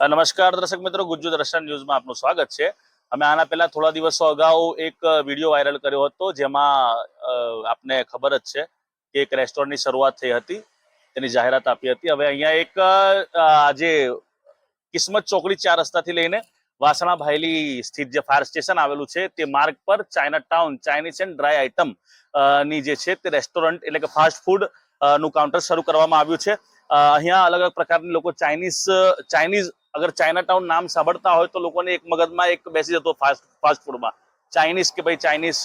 નમસ્કાર દર્શક મિત્રો, ગુજ્જુ દર્શન ન્યૂઝમાં આપનું સ્વાગત છે. અમે આના પહેલા થોડા દિવસો અગાઉ એક વીડિયો વાયરલ કર્યો હતો, જેમાં આપને ખબર જ છે કે એક રેસ્ટોરન્ટની શરૂઆત થઈ હતી, તેની જાહેરાત આપી હતી. હવે અહીંયા એક આજે કિસ્મત ચોકડી ચાર રસ્તાથી લઈને વાસણા ભાયલી સ્થિત જે ફાયર સ્ટેશન આવેલું છે, તે માર્ગ પર China town Chinese and dry આઇટમની જે છે તે રેસ્ટોરન્ટ એટલે કે ફાસ્ટ ફૂડનું કાઉન્ટર શરૂ કરવામાં આવ્યું છે. અહીંયા અલગ અલગ પ્રકારની લોકો ચાઇનીઝ ચાઇનીઝ અગર ચાઇના ટાઉન નામ સાંભળતા હોય તો લોકોને એક મગજમાં એક બેસી જતો ફાસ્ટ ફાસ્ટ ફૂડમાં ચાઇનીઝ કે ભાઈ ચાઇનીઝ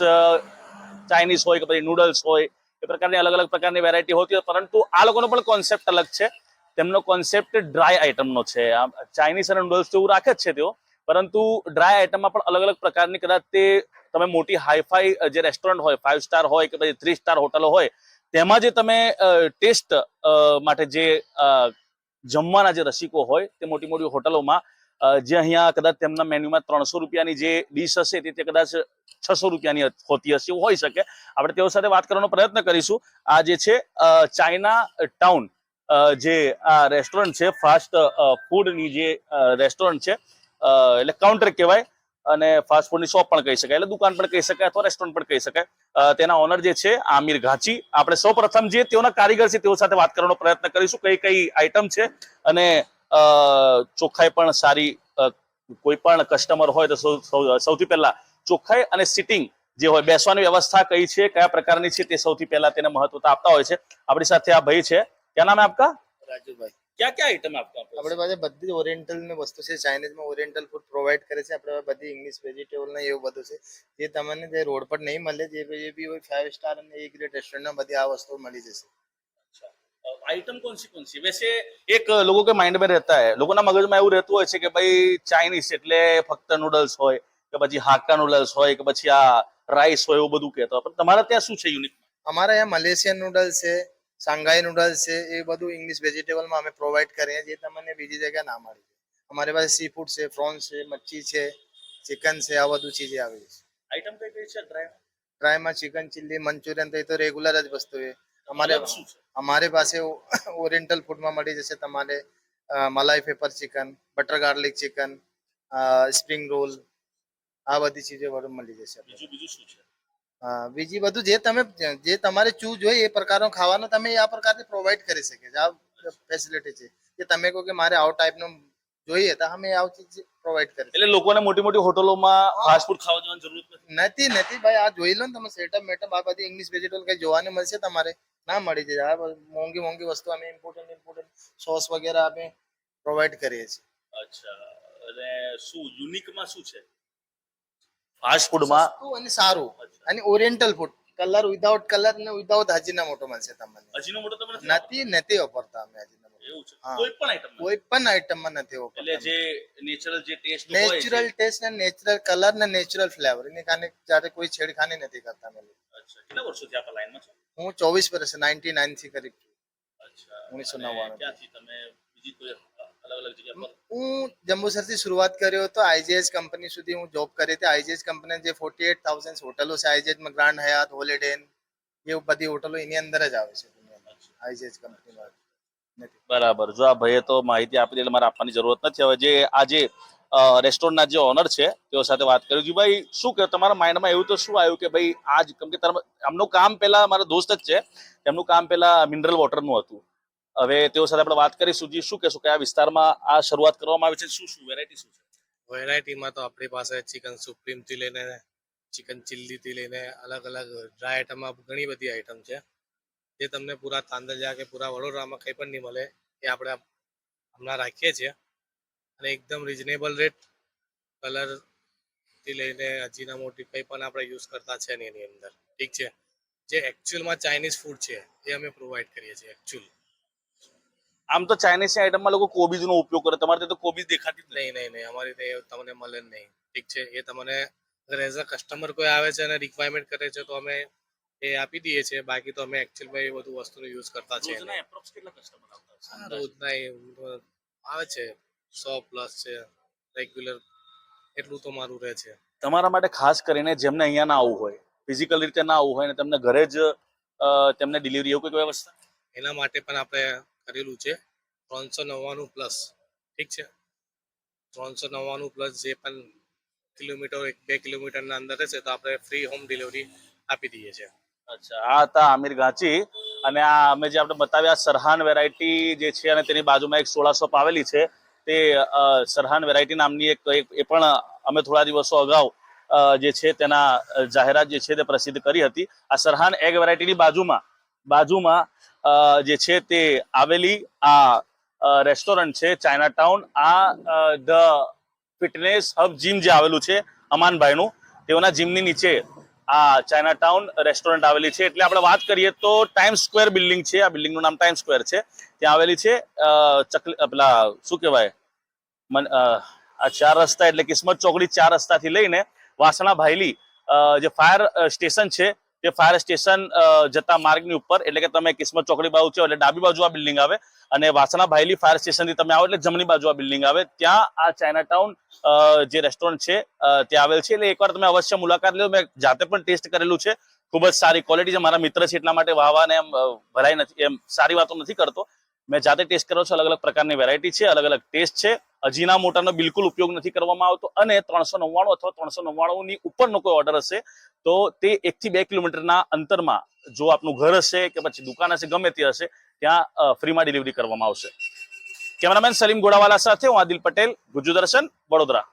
ચાઇનીઝ હોય કે પછી નૂડલ્સ હોય, એ પ્રકારની અલગ અલગ પ્રકારની વેરાયટી હોતી હોય, પરંતુ આ લોકોનો પણ કોન્સેપ્ટ અલગ છે. તેમનો કોન્સેપ્ટ ડ્રાય આઇટમનો છે. ચાઇનીઝ અને નૂડલ્સ તો એવું રાખે જ છે તેઓ, પરંતુ ડ્રાય આઇટમમાં પણ અલગ અલગ પ્રકારની કદાચ તે તમે મોટી હાઈફાઈ જે રેસ્ટોરન્ટ હોય ફાઇવ સ્ટાર હોય કે પછી થ્રી સ્ટાર હોટલો હોય તેમાં જે તમે ટેસ્ટ માટે જે જમવાના જે રસિકો હોય તે મોટી મોટી હોટલોમાં જે અહીંયા કદાચ તેમના મેન્યુમાં ત્રણસો રૂપિયાની જે ડીશ હશે તે તે કદાચ છસો રૂપિયાની હોતી હશે હોઈ શકે. આપણે તેઓ સાથે વાત કરવાનો પ્રયત્ન કરીશું. આ જે છે ચાઇના ટાઉન જે આ રેસ્ટોરન્ટ છે, ફાસ્ટ ફૂડની જે રેસ્ટોરન્ટ છે એટલે કાઉન્ટર કહેવાય. અને ફાસ્ટફૂડની શોપ પણ કહી શકાય, એટલે દુકાન પણ કહી શકાય અથવા રેસ્ટોરન્ટ પણ કહી શકાય. તેના ઓનર જે છે, આમિર ઘાચી, આપણે સૌ પ્રથમ જે તેઓના કારીગર છે તેઓ સાથે વાત કરવાનો પ્રયત્ન કરીશું. કઈ કઈ આઈટમ છે અને ચોખ્ખાઈ પણ સારી કોઈ પણ કસ્ટમર હોય તો સૌથી પહેલા ચોખ્ખાઈ અને સિટિંગ જે હોય, બેસવાની વ્યવસ્થા કઈ છે, કયા પ્રકારની છે તે સૌથી પહેલા તેને મહત્વતા આપતા હોય છે. આપણી સાથે આ ભાઈ છે. ક્યાં નામ આપકા? રાજુભાઈ. क्या क्या आइटम है आपका આપણે પાસે બધી ઓરિએન્ટલ ની વસ્તુ છે ચાઇનીઝ માં ઓરિએન્ટલ ફૂડ પ્રોવાઈડ કરે છે આપણે પાસે બધી ઇંગ્લિશ વેજીટેબલ ને એવું બધું છે જે તમને જે રોડ પર નહીં મળે જે જે બી હોય ફાઈવ સ્ટાર અને એ ગ્રેડ રેસ્ટોરન્ટ બધી આ વસ્તુ મળી જશે आइटम कौन सी कौन सी वैसे एक लोगों के माइंड में रहता है લોકોના મગજમાં એવું રહેતું હોય છે કે ભાઈ ચાઇનીઝ એટલે ફક્ત નૂડલ્સ હોય કે પછી હાક્કા નૂડલ્સ હોય કે પછી આ રાઈસ હોય એવું બધું કહેતો હોય પણ તમારા ત્યાં શું છે યુનિક અમારા અહીંયા મલેશિયન નૂડલ્સ છે શાંઘાઈ નૂડલ્સ છે એ બધું ઇંગ્લિશ વેજીટેબલમાં અમે પ્રોવાઈડ કરીએ જે તમને બીજી જગ્યાએ ના મળી અમારી પાસે સી ફૂડ છે પ્રોન્સ છે મચ્છી છે ચિકન છે આ બધું ચીજે આવી છે. આઈટમ કઈ કઈ છે ડ્રાય ડ્રાયમાં ચિકન ચીલી મંચુરિયન તો એ તો રેગ્યુલર જ વસ્તુ છે અમારે અમારી પાસે ઓરિએન્ટલ ફૂડમાં મળી જશે તમારે malai pepper chicken butter garlic chicken spring roll આ બધી ચીજો બધું મળી જશે. બીજું બીજું શું છે? બીજી બધું જે તમે જે તમારે ચૂઝ હોય એ પ્રકારનો ખાવાનો તમે આ પ્રકારથી પ્રોવાઈડ કરી શકે છે. આ ફેસિલિટી છે. કે તમે કહો કે મારે આવો ટાઈપનું જોઈએ તો અમે આવું ચીજ પ્રોવાઈડ કરી એટલે લોકોને મોટી મોટી હોટલોમાં ફાસ્ટ ફૂડ ખાવા જવાની જરૂર નથી? નથી નથી ભાઈ. આ જોઈ લો ને તમે સેટઅપ મેટઅપ આ બધી ઇંગ્લિશ વેજીટેબલ કઈ જોવાની મળશે તમારે? ના મળી જાય. આ મોંઘી મોંઘી વસ્તુ અમે ઇમ્પોર્ટન્ટ ઇમ્પોર્ટન્ટ સોસ વગેરે અમે પ્રોવાઈડ કરીએ છીએ. અચ્છા. અને શું યુનિકમાં શું છે? ફાસ્ટ ફૂડમાં અને સારું. અને oriental food colour without colour ને વિધાઉટ હાજીના મોટો મળશે તમને. હજીનો મોટો તમે નથી નથી વાપરતા અમે હાજીના મોટો એવું છે. હા. કોઈ પણ આઈટમ નથી. એટલે જે નેચરલ જે ટેસ્ટ નેચરલ ટેસ્ટ ને નેચરલ કલર ને નેચરલ ફ્લેવર એને કારણે જ્યારે કોઈ છેડખાની નથી કરતા અમે અચ્છા. કેટલા વર્ષોથી આપ લાઈનમાં છો? હું ચોવીસ વર્ષ નાઇન્ટી નાઇનથી કરી અચ્છા. ક્યાંથી તમે બીજી કોઈ અલગ અલગ જગ્યા પર હું જંબુસરથી શરૂઆત કર્યો હતો આઈજીએસ કંપની સુધી હું જોબ કરી હતી. આઈજીએસ કંપની જે ફોર્ટી એટ થાઉઝન્ડ હોટલો છે આઈજીએસમાં ગ્રાન્ડ હયાત હોલિડે એ બધી હોટલો એની અંદર જ આવે છે આઈજીએસ કંપનીમાં બરાબર. જો આ ભાઈએ તો માહિતી આપી એટલે મારે આપવાની જરૂરત નથી. હવે જે આજે રેસ્ટોરન્ટના જે ઓનર છે, તેઓ સાથે વાત કરી. છું ભાઈ, શું કે તમારા માઇન્ડમાં એવું તો શું આવ્યું કે ભાઈ, આજ કેમ કે તમારા- આમનું કામ પેલા મારા દોસ્ત જ છે. તેમનું કામ પેલા મિનરલ વોટરનું હતું. હવે તેઓ સાથે આપણે વાત કરીશું જી, શું કહેશું? કે આ વિસ્તારમાં આ શરૂઆત કરવામાં આવી છે? શું શું વેરાયટી શું છે? વેરાયટીમાં તો આપણી પાસે ચિકન સુપ્રીમથી લઈને ચિકન ચિલ્લીથી લઈને અલગ અલગ ડ્રાય આઈટમમાં ઘણી બધી આઈટમ છે. જે તમને પૂરા તાંદલિયા કે પૂરા વડોદરામાં કંઈ પણ નહીં મળે, એ આપણે હમણાં રાખીએ છીએ. અને એકદમ રિઝનેબલ રેટ કલરથી લઈને હજીના મોટી કંઈ પણ આપણે યુઝ કરતા છે ને એની અંદર. ઠીક છે? જે એકચ્યુઅલમાં ચાઇનીઝ ફૂડ છે, એ અમે પ્રોવાઈડ કરીએ છીએ એકચ્યુઅલ આમ તો ચાઇનીઝ આઈટમમાં લોકો કોબીજનો ઉપયોગ કરે. તમારે તો કોબીજ દેખાતી જ નહીં નહીં નહીં. અમારી તે તમને મળે જ નહીં. ઠીક છે? એ તમને અગર એઝ અ કસ્ટમર કોઈ આવે છે અને રિક્વાયરમેન્ટ કરે છે તો અમે એ આપી દઈએ છીએ. બાકી તો અમે એકચ્યુઅલમાં એ બધું વસ્તુનો યુઝ કરતા છે approx કેટલા કસ્ટમર આવતા? રોજના એ આવે છે. સો પ્લસ છે. રેગ્યુલર એટલું તો મારું રહે છે. તમારા માટે ખાસ કરીને જેમને અહીંયા ના આવવું હોય ફિઝિકલ રીતે ના આવવું હોય અને તેમને ઘરે જ અ, તેમને ડિલિવરી એવું કોઈ વ્યવસ્થા? એના માટે પણ આપણે કરેલું છે. ત્રણસો નવ્વાણું પ્લસ ઠીક છે? ત્રણસો નવ્વાણું પ્લસ જે પણ કિલોમીટર એક બે કિલોમીટરના અંદર રહેશે, તો આપણે ફ્રી હોમ ડિલિવરી આપી દઈએ છીએ. અચ્છા, આ હતા આમિર ગાંચી અને આ અમે જે આપણે બતાવ્યા સરહાન વેરાયટી જે છે અને તેની બાજુમાં એક સોળા શોપ આવેલી છે, તે સરહાન વેરાયટી નામની એક- એ પણ અમે થોડા દિવસો અગાઉ જે છે તેના જાહેરાત જે છે તે પ્રસિદ્ધ કરી હતી. આ સરહાન એગ વેરાયટીની બાજુમાં બાજુમાં જે છે તે આવેલી આ રેસ્ટોરન્ટ છે ચાઇના ટાઉન આ ધ ફિટનેસ હબ જીમ જે આવેલું છે, અમાનભાઈનું, તેઓના જીમની નીચે આ ચાઇના ટાઉન રેસ્ટોરન્ટ આવેલી છે. એટલે આપણે વાત કરીએ તો ટાઈમ સ્ક્વેર બિલ્ડિંગ છે. આ બિલ્ડિંગનું નામ ટાઈમ સ્ક્વેર છે. ત્યાં આવેલી છે ચકલી પેલા, શું કહેવાય? મન આ ચાર રસ્તા એટલે કિસ્મત ચોકડી ચાર રસ્તાથી લઈને વાસણા ભાઈલી જે ફાયર સ્ટેશન છે તે ફાયર સ્ટેશન જતા માર્ગની ઉપર. એટલે કે તમે કિસ્મત ચોકડી બાજુ છો, એટલે ડાબી બાજુ આ બિલ્ડિંગ આવે. અને વાસણા ભાયલી ફાયર સ્ટેશનથી તમે આવો, એટલે જમણી બાજુ આ બિલ્ડિંગ આવે. ત્યાં આ ચાઇના ટાઉન જે રેસ્ટોરન્ટ છે ત્યાં આવેલ છે. એટલે એકવાર તમે અવશ્ય મુલાકાત લો. મેં જાતે પણ ટેસ્ટ કરેલું છે. ખૂબ જ સારી ક્વોલિટી છે. મારા મિત્ર છે એટલા માટે વાવાને એમ ભરાય નથી, એમ સારી વાતો નથી કરતો. મેં જાતે ટેસ્ટ કર્યો છે. અલગ અલગ પ્રકારની વેરાયટી છે. અલગ અલગ ટેસ્ટ છે. અજીના મોટાનો બિલકુલ ઉપયોગ નથી કરવામાં આવતો અને ત્રણસો નવ્વાણું અથવા ત્રણસો નવ્વાણું ની ઉપરનો કોઈ ઓર્ડર હશે, તો તે એક થી બે કિલોમીટરના અંતરમાં જો આપનું ઘર હશે કે પછી દુકાન હશે, ગમે તે હશે, ત્યાં ફ્રીમાં ડિલિવરી કરવામાં આવશે. કેમેરામેન સલીમ ગોડાવાલા સાથે હું આદિલ પટેલ, ગુજુ દર્શન, વડોદરા.